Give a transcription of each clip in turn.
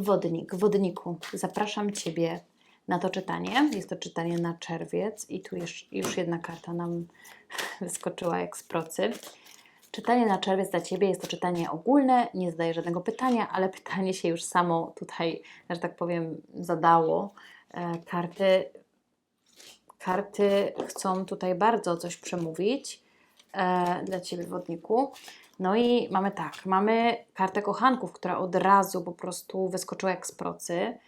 Wodnik, wodniku, zapraszam Ciebie na to czytanie. Jest to czytanie na czerwiec i tu już, już jedna karta nam wyskoczyła jak z procy. Czytanie na czerwiec dla Ciebie jest to czytanie ogólne, nie zadaję żadnego pytania, ale pytanie się już samo tutaj, że tak powiem, zadało. E, Karty, karty chcą tutaj bardzo coś przemówić e, dla Ciebie, wodniku. No i mamy tak, mamy kartę kochanków, która od razu po prostu wyskoczyła jak z procy.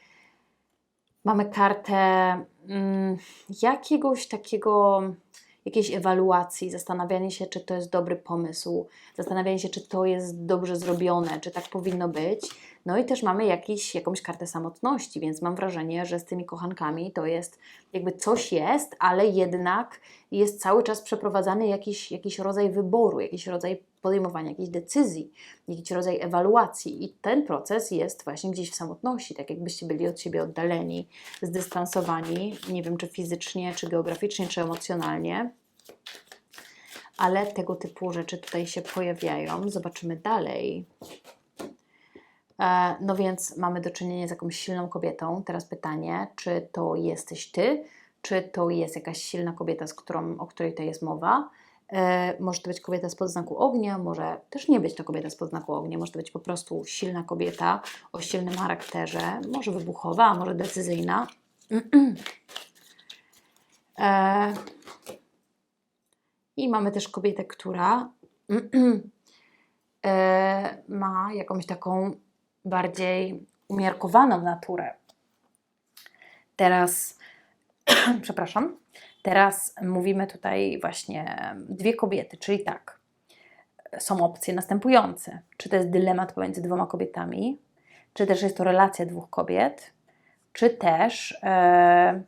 Mamy kartę mm, jakiegoś takiego, jakiejś ewaluacji, zastanawianie się, czy to jest dobry pomysł, zastanawianie się, czy to jest dobrze zrobione, czy tak powinno być. No i też mamy jakiś, jakąś kartę samotności, więc mam wrażenie, że z tymi kochankami to jest jakby coś jest, ale jednak jest cały czas przeprowadzany jakiś, jakiś rodzaj wyboru, jakiś rodzaj podejmowania jakiejś decyzji, jakiś rodzaj ewaluacji. I ten proces jest właśnie gdzieś w samotności, tak jakbyście byli od siebie oddaleni, zdystansowani, nie wiem czy fizycznie, czy geograficznie, czy emocjonalnie. Ale tego typu rzeczy tutaj się pojawiają. Zobaczymy dalej. E, No więc mamy do czynienia z jakąś silną kobietą. Teraz pytanie, czy to jesteś ty, czy to jest jakaś silna kobieta, z którą, o której to jest mowa. E, Może to być kobieta z podznaku ognia, może też nie być to kobieta z podznaku ognia, może to być po prostu silna kobieta o silnym charakterze, może wybuchowa, a może decyzyjna. E, I mamy też kobietę, która e, ma jakąś taką bardziej umiarkowaną naturę. Teraz, przepraszam, teraz mówimy tutaj właśnie dwie kobiety, czyli tak, są opcje następujące. Czy to jest dylemat pomiędzy dwoma kobietami, czy też jest to relacja dwóch kobiet, czy też e,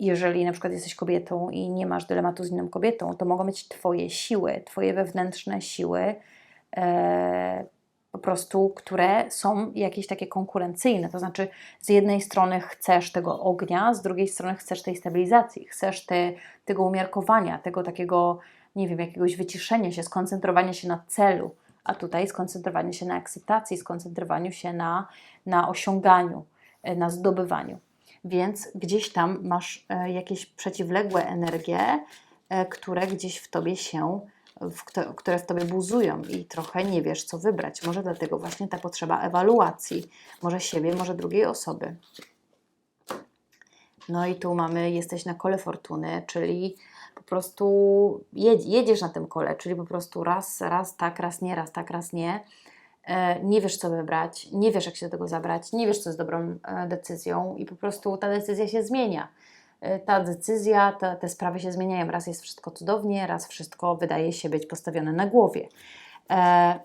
jeżeli na przykład jesteś kobietą i nie masz dylematu z inną kobietą, to mogą być Twoje siły, Twoje wewnętrzne siły, e, po prostu, które są jakieś takie konkurencyjne. To znaczy, z jednej strony chcesz tego ognia, z drugiej strony chcesz tej stabilizacji, chcesz te, tego umiarkowania, tego takiego, nie wiem, jakiegoś wyciszenia się, skoncentrowania się na celu, a tutaj skoncentrowanie się na ekscytacji, skoncentrowaniu się na, na osiąganiu, e, na zdobywaniu. Więc gdzieś tam masz e, jakieś przeciwległe energie, e, które gdzieś w tobie się, w, kto- które w tobie buzują i trochę nie wiesz, co wybrać. Może dlatego właśnie ta potrzeba ewaluacji, może siebie, może drugiej osoby. No i tu mamy, jesteś na kole fortuny, czyli po prostu jedz, jedziesz na tym kole, czyli po prostu raz, raz tak, raz nie, raz tak, raz nie. E, Nie wiesz, co wybrać, nie wiesz, jak się do tego zabrać, nie wiesz, co jest dobrą e, decyzją, i po prostu ta decyzja się zmienia. E, Ta decyzja, te, te sprawy się zmieniają. Raz jest wszystko cudownie, raz wszystko wydaje się być postawione na głowie. E,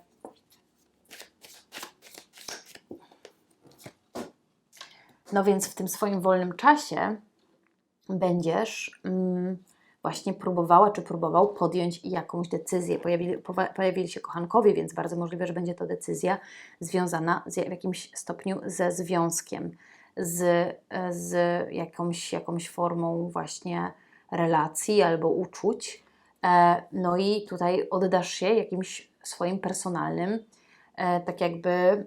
No więc w tym swoim wolnym czasie będziesz mm, właśnie próbowała czy próbował podjąć jakąś decyzję. Pojawili, pojawili się kochankowie, więc bardzo możliwe, że będzie to decyzja związana z, w jakimś stopniu ze związkiem, z, z jakąś, jakąś formą właśnie relacji albo uczuć. E, No i tutaj oddasz się jakimś swoim personalnym, e, tak jakby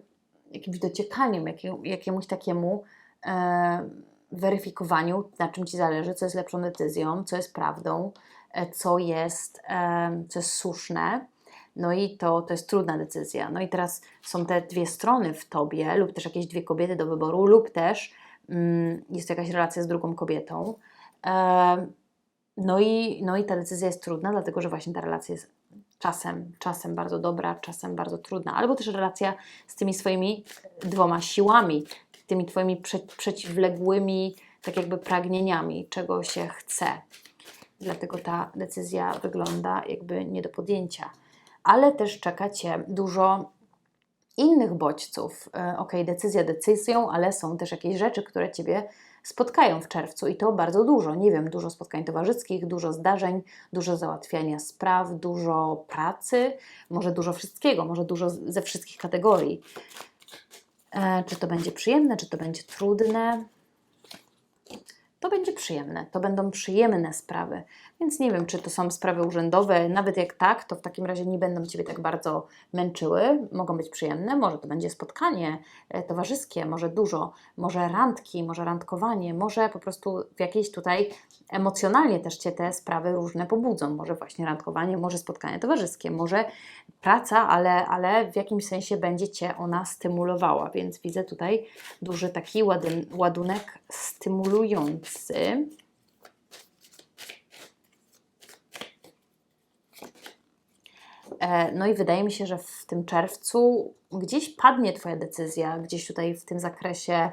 jakimś dociekaniom, jakie- jakiemuś takiemu e, weryfikowaniu, na czym Ci zależy, co jest lepszą decyzją, co jest prawdą, co jest, co jest słuszne. No i to, to jest trudna decyzja. No i teraz są te dwie strony w Tobie, lub też jakieś dwie kobiety do wyboru, lub też mm, jest jakaś relacja z drugą kobietą. E, no, i, no i ta decyzja jest trudna, dlatego że właśnie ta relacja jest czasem, czasem bardzo dobra, czasem bardzo trudna. Albo też relacja z tymi swoimi dwoma siłami, tymi Twoimi prze, przeciwległymi, tak jakby pragnieniami, czego się chce. Dlatego ta decyzja wygląda jakby nie do podjęcia. Ale też czeka Cię dużo innych bodźców. E, Ok, decyzja decyzją, ale są też jakieś rzeczy, które Ciebie spotkają w czerwcu i to bardzo dużo. Nie wiem, dużo spotkań towarzyskich, dużo zdarzeń, dużo załatwiania spraw, dużo pracy, może dużo wszystkiego, może dużo ze wszystkich kategorii. E, Czy to będzie przyjemne, czy to będzie trudne? To będzie przyjemne, to będą przyjemne sprawy. Więc nie wiem, czy to są sprawy urzędowe. Nawet jak tak, to w takim razie nie będą Ciebie tak bardzo męczyły. Mogą być przyjemne. Może to będzie spotkanie e, towarzyskie, może dużo, może randki, może randkowanie, może po prostu w jakiejś tutaj emocjonalnie też Cię te sprawy różne pobudzą. Może właśnie randkowanie, może spotkanie towarzyskie, może praca, ale, ale w jakimś sensie będzie Cię ona stymulowała. Więc widzę tutaj duży taki ładun, ładunek stymulujący. No i wydaje mi się, że w tym czerwcu gdzieś padnie Twoja decyzja, gdzieś tutaj w tym zakresie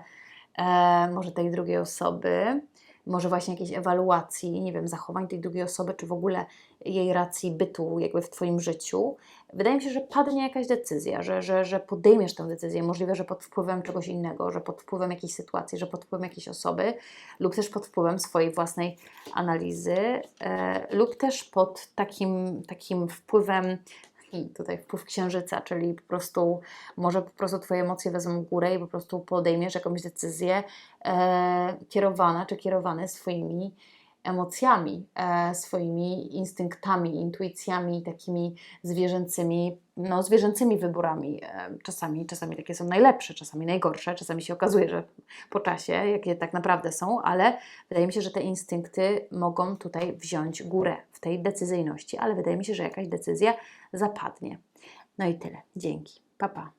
e, może tej drugiej osoby, może właśnie jakiejś ewaluacji, nie wiem, zachowań tej drugiej osoby, czy w ogóle jej racji bytu jakby w Twoim życiu. Wydaje mi się, że padnie jakaś decyzja, że, że, że podejmiesz tę decyzję, możliwe, że pod wpływem czegoś innego, że pod wpływem jakiejś sytuacji, że pod wpływem jakiejś osoby lub też pod wpływem swojej własnej analizy e, lub też pod takim, takim wpływem i tutaj wpływ księżyca, czyli po prostu może po prostu Twoje emocje wezmą górę i po prostu podejmiesz jakąś decyzję e, kierowana czy kierowany swoimi emocjami, e, swoimi instynktami, intuicjami, takimi zwierzęcymi, no zwierzęcymi wyborami. E, czasami, czasami takie są najlepsze, czasami najgorsze, czasami się okazuje, że po czasie, jakie tak naprawdę są, ale wydaje mi się, że te instynkty mogą tutaj wziąć górę w tej decyzyjności, ale wydaje mi się, że jakaś decyzja zapadnie. No i tyle. Dzięki. Pa, pa.